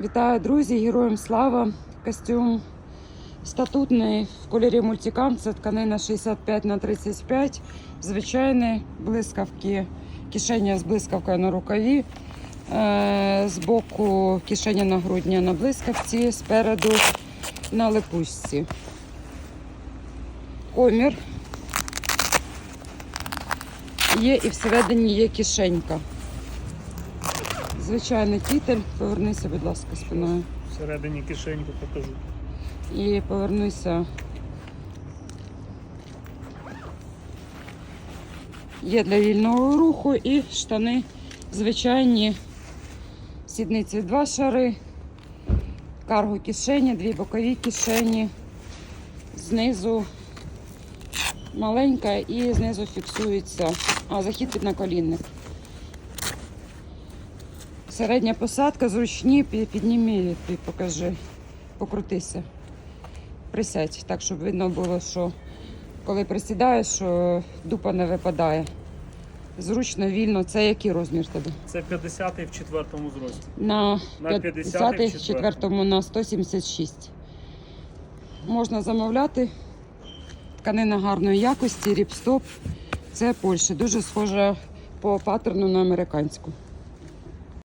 Вітаю, друзі! Героям слава! Костюм статутний в кольорі мультикам. Це тканина 65 на 35. Звичайний блискавки, кишеня з блискавкою на рукаві. Е, Збоку кишеня на грудня на блискавці, спереду на липучці. Комір. Є і всередині є кишенька. Звичайний кітель. Повернися, будь ласка, спиною. Всередині кишеньку покажу. І повернуся. Є для вільного руху і штани звичайні. Сідниці два шари, карго кишені, дві бокові кишені. Знизу маленька і знизу фіксується. А, захід під наколінник. Середня посадка, зручні, пі- підніми, пі- покажи, покрутися. Присядь, так, щоб видно було, що коли присідаєш, що дупа не випадає. Зручно, вільно. Це який розмір тебе? Це 50-й в четвертому зрості. На На 50 50-й, четвертому на 176. Можна замовляти. Тканина гарної якості, ріпстоп. Це Польща. Дуже схожа по паттерну на американську.